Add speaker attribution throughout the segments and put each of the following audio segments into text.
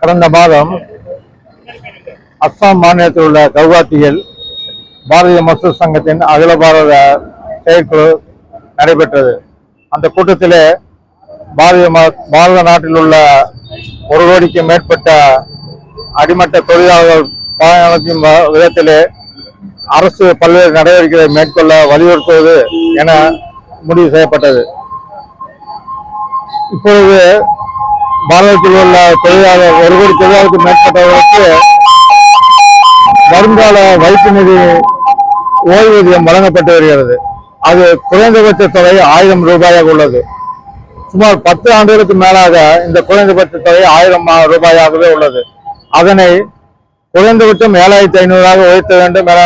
Speaker 1: கடந்த மாதம் அஸ்ஸாம் மாநிலத்தில் உள்ள கவுகாத்தியில் பாரதிய மசூர் சங்கத்தின் அகில பாரத செயற்குழு நடைபெற்றது. அந்த கூட்டத்திலே பாரதிய பாரத நாட்டில் உள்ள ஒரு கோடிக்கு மேற்பட்ட அடிமட்ட தொழிலாளர்கள் பயனளிக்கும் விதத்திலே அரசு பல்வேறு நடவடிக்கைகளை மேற்கொள்ள வலியுறுத்துவது என முடிவு செய்யப்பட்டது. இப்பொழுது பாரதத்தில் உள்ள தொழிலாளர் ஒரு கோடி தொழிலாளருக்கு மேற்பட்டவர்களுக்கு வருங்கால வைப்பு நிதி ஓய்வூதியம் வழங்கப்பட்டு வருகிறது. அது குறைந்தபட்ச தொகை ஆயிரம் ரூபாயாக உள்ளது. சுமார் பத்து ஆண்டுகளுக்கு மேலாக இந்த குறைந்தபட்ச தொகை ஆயிரம் ரூபாயாகவே உள்ளது. அதனை குறைந்தபட்சம் ஏழாயிரத்தி ஐநூறாக உயர்த்த வேண்டும் என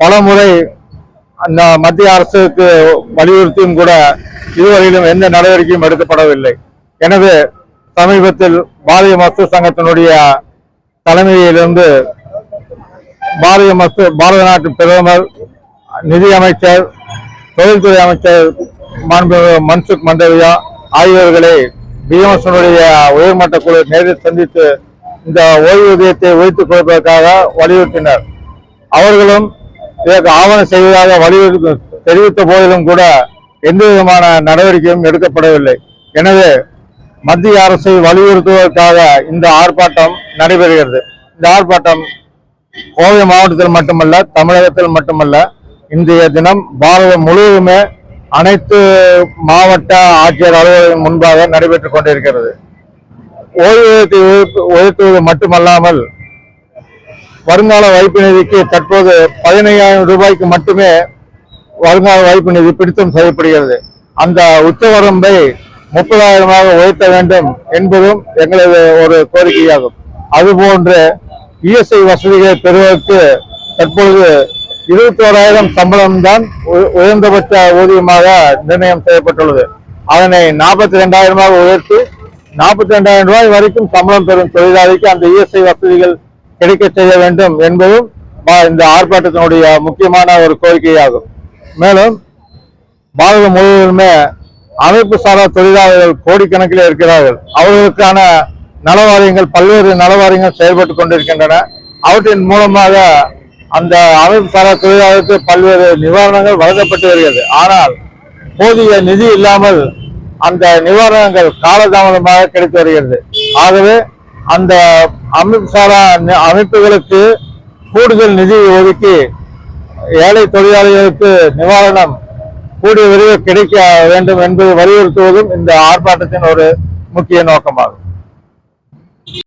Speaker 1: பல முறை அந்த மத்திய அரசுக்கு வலியுறுத்தியும் கூட இதுவரையிலும் எந்த நடவடிக்கையும் எடுக்கப்படவில்லை. எனவே சமீபத்தில் பாரதிய மஸ்து சங்கத்தினுடைய தலைமையிலிருந்து பாரதிய மஸ்து பாரத நாட்டு பிரதமர் நிதி அமைச்சர் தொழில்துறை அமைச்சர் மன்சுக் மண்டவியா ஆகியோர்களை பிஎம்எஸ்னுடைய உயர்மட்ட குழு நேரில் சந்தித்து இந்த ஓய்வூதியத்தை உயர்த்துக் கொடுப்பதற்காக வலியுறுத்தினர். அவர்களும் இதற்கு ஆவணம் செய்வதாக வலியுறுத்த தெரிவித்த போதிலும் கூட எந்த விதமான நடவடிக்கையும் எடுக்கப்படவில்லை. எனவே மத்திய அரசை வலியுறுத்துவதற்காக இந்த ஆர்ப்பாட்டம் நடைபெறுகிறது. இந்த ஆர்ப்பாட்டம் கோவை மாவட்டத்தில் மட்டுமல்ல தமிழகத்தில் மட்டுமல்ல இன்றைய தினம் பாரதம் முழுவதுமே அனைத்து மாவட்ட ஆட்சியர் அலுவலகம் முன்பாக நடைபெற்றுக் கொண்டிருக்கிறது. ஓய்வூதியத்தை உயர்த்துவது மட்டுமல்லாமல் வருங்கால வாய்ப்பு நிதிக்கு தற்போது பதினையாயிரம் ரூபாய்க்கு மட்டுமே வருங்கால வாய்ப்பு நிதி பிடித்தம் செய்யப்படுகிறது. அந்த உச்சவரம்பை முப்பதாயிரமாக உயர்த்த வேண்டும் என்பதும் எங்களது ஒரு கோரிக்கையாகும். அதுபோன்று இஎஸ்ஐ வசதிகளை பெறுவதற்கு தற்பொழுது இருபத்தோராயிரம் சம்பளம் தான் உயர்ந்தபட்ச ஊதியமாக நிர்ணயம் செய்யப்பட்டுள்ளது. அதனை நாற்பத்தி ரெண்டாயிரமாக உயர்த்தி நாற்பத்தி ரெண்டாயிரம் ரூபாய் வரைக்கும் சம்பளம் பெறும் தொழிலாளிக்கு அந்த இஎஸ்ஐ வசதிகள் கிடைக்க செய்ய வேண்டும் என்பதும் பா- இந்த ஆர்ப்பாட்டத்தினுடைய முக்கியமான ஒரு கோரிக்கையாகும். மேலும் பாரதம் முழுவதுமே அமைப்பு சாரா தொழிலாளர்கள் கோடிக்கணக்கில் இருக்கிறார்கள். அவர்களுக்கான நலவாரியங்கள் பல்வேறு நலவாரியங்கள் செயல்பட்டுக் கொண்டிருக்கின்றன. அவற்றின் மூலமாக அந்த அமைப்பு சாரா தொழிலாளருக்கு பல்வேறு நிவாரணங்கள் வழங்கப்பட்டு வருகிறது. ஆனால் போதிய நிதி இல்லாமல் அந்த நிவாரணங்கள் காலதாமதமாக கிடைத்து வருகிறது. ஆகவே அந்த அமைப்புசாரா அமைப்புகளுக்கு கூடுதல் நிதி ஒதுக்கி ஏழை தொழிலாளிகளுக்கு நிவாரணம் கூடிய விரைவில் கிடைக்க வேண்டும் என்பதை வலியுறுத்துவதும் இந்த ஆர்ப்பாட்டத்தின் ஒரு முக்கிய நோக்கமாகும்.